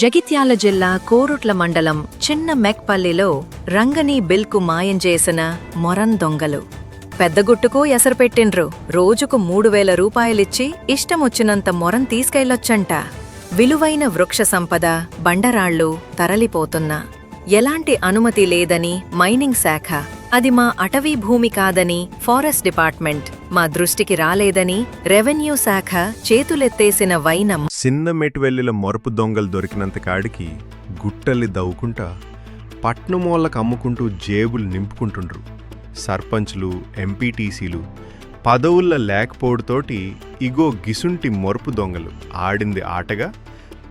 జగిత్యాల జిల్లా కోరుట్ల మండలం చిన్న మెక్పల్లిలో రంగని బిల్కు మాయం చేసిన మొరం దొంగలు. పెద్దగుట్టుకో ఎసరుపెట్టిండ్రు రోజుకు మూడు వేల రూపాయలిచ్చి ఇష్టమొచ్చినంత మొరం తీసుకెళ్ళొచ్చంట విలువైన వృక్ష సంపద బండరాళ్ళు తరలిపోతున్నా. ఎలాంటి అనుమతి లేదని మైనింగ్ శాఖ. అది మా అటవీ భూమి కాదని ఫారెస్ట్ డిపార్ట్మెంట్. మా దృష్టికి రాలేదని రెవెన్యూ శాఖ చేతులెత్తేసిన వైనం. చిన్న మెటువెల్లిల మొరపు దొంగలు దొరికినంత కాడికి గుట్టల్ని దవ్వుకుంటా పట్నమోళ్ళకు అమ్ముకుంటూ జేబులు నింపుకుంటుండ్రు. సర్పంచ్లు ఎంపీటీసీలు పదవుల లేకపోవడతోటి ఇగో గిసుంటి మొరపు దొంగలు ఆడింది ఆటగా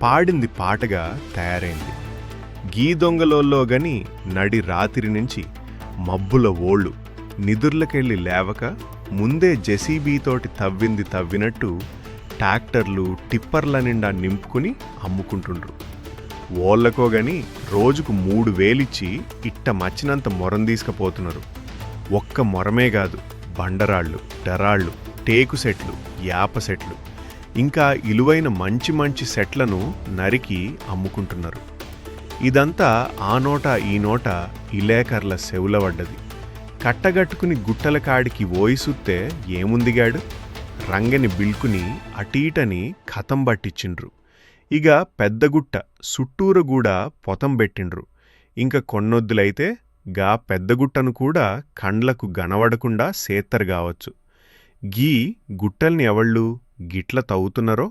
పాడింది పాటగా తయారైంది. గీ దొంగలోల్లో గని నడి రాత్రి నుంచి మబ్బుల ఓళ్ళు నిదుర్లకెళ్ళి లేవక ముందే జెసీబీతోటి తవ్వింది తవ్వినట్టు ట్రాక్టర్లు టిప్పర్ల నిండా నింపుకుని అమ్ముకుంటుండ్రు. ఓళ్ళకో గని రోజుకు మూడు వేలిచ్చి ఇట్ట మచ్చినంత మొరం తీసుకుపోతున్నారు ఒక్క మొరమే కాదు బండరాళ్ళు డరాళ్ళు టేకు సెట్లు యాప సెట్లు ఇంకా ఇలువైన మంచి మంచి సెట్లను నరికి అమ్ముకుంటున్నారు. ఇదంతా ఆ నోట ఈ నోట ఇలేకర్ల సెవులవడ్డది కట్టగట్టుకుని గుట్టల కాడికి ఓయిసుత్తే ఏముందిగాడు? రంగని బిల్కుని అటీటని కథం పట్టించిండ్రు ఇక పెద్దగుట్ట సుట్టూరు కూడా పొతం పెట్టిండ్రు ఇంక కొన్నొద్దులైతే గా పెద్దగుట్టను కూడా కండ్లకు గనవడకుండా సేత్తరు కావచ్చు గీ గుట్టల్ని ఎవళ్ళు గిట్ల తవ్వుతున్నారో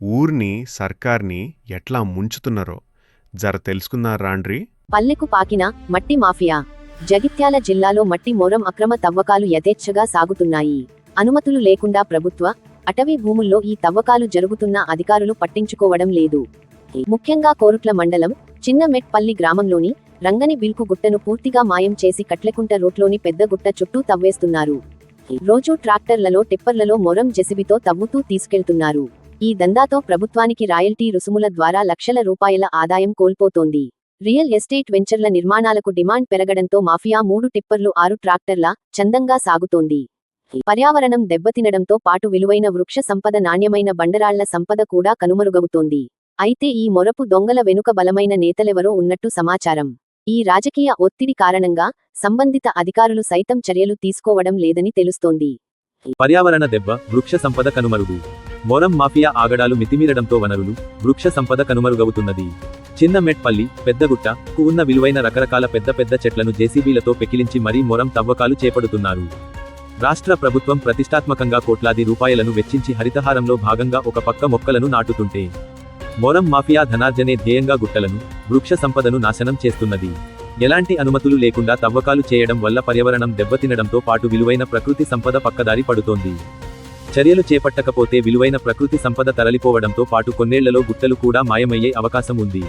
ఊర్ని సర్కార్ని ఎట్లా ముంచుతున్నారో జర తెలుసుకున్నారాండ్రి పల్లెకు పాకిన మట్టి మాఫియా. జగిత్యాల జిల్లాలో మట్టి మొరం అక్రమ తవ్వకాలు యథేచ్ఛగా సాగుతున్నాయి. అనుమతులు లేకుండా ప్రభుత్వ అటవీ భూముల్లో ఈ తవ్వకాలు జరుగుతున్న అధికారులు పట్టించుకోవడం లేదు. ముఖ్యంగా కోరుట్ల మండలం చిన్న మెట్పల్లి గ్రామంలోని రంగని బిల్కు గుట్టను పూర్తిగా మాయం చేసి కట్లెకుంట రోడ్లోని పెద్ద గుట్ట చుట్టూ తవ్వేస్తున్నారు. రోజూ ట్రాక్టర్లలో టిప్పర్లలో మొరం జెసిబితో తవ్వుతూ తీసుకెళ్తున్నారు. ఈ దందాతో ప్రభుత్వానికి రాయల్టీ రుసుముల ద్వారా లక్షల రూపాయల ఆదాయం కోల్పోతోంది. రియల్ ఎస్టేట్ వెంచర్ల నిర్మాణాలకు డిమాండ్ పెరగడంతో మాఫియా మూడు టిప్పర్లు ఆరు ట్రాక్టర్ల చందంగా సాగుతోంది. పర్యావరణం దెబ్బతినడంతో పాటు విలువైన వృక్ష సంపద నాణ్యమైన బండరాళ్ళ సంపద కూడా కనుమరుగవుతోంది. అయితే ఈ మొరపు దొంగల వెనుక బలమైన నేతలెవరో ఉన్నట్టు సమాచారం. ఈ రాజకీయ ఒత్తిడి కారణంగా సంబంధిత అధికారులు సైతం చర్యలు తీసుకోవడం లేదని తెలుస్తోంది. పర్యావరణ దెబ్బ వృక్ష సంపద కనుమరుగు. మొరం మాఫియా ఆగడాలు మితిమీరడంతో వనరులు వృక్ష సంపద కనుమరుగవుతున్నది. చిన్న మెట్పల్లి పెద్దగుట్ట కు ఉన్న విలువైన రకరకాల పెద్ద పెద్ద చెట్లను జేసీబీలతో పెకిలించి మరీ మొరం తవ్వకాలు చేపడుతున్నారు. రాష్ట్ర ప్రభుత్వం ప్రతిష్టాత్మకంగా కోట్లాది రూపాయలను వెచ్చించి హరితహారంలో భాగంగా ఒక పక్క మొక్కలను నాటుతుంటే మొరం మాఫియా ధనార్జనే ధ్యేయంగా గుట్టలను వృక్ష సంపదను నాశనం చేస్తున్నది. ఎలాంటి అనుమతులు లేకుండా తవ్వకాలు చేయడం వల్ల పర్యావరణం దెబ్బతినడంతో పాటు విలువైన ప్రకృతి సంపద పక్కదారి పడుతోంది. చర్యలు చేపట్టకపోతే విలువైన ప్రకృతి సంపద తరలిపోవడంతో పాటు కొన్నేళ్ళలో గుట్టలు కూడా మాయమయ్యే అవకాశం ఉంది.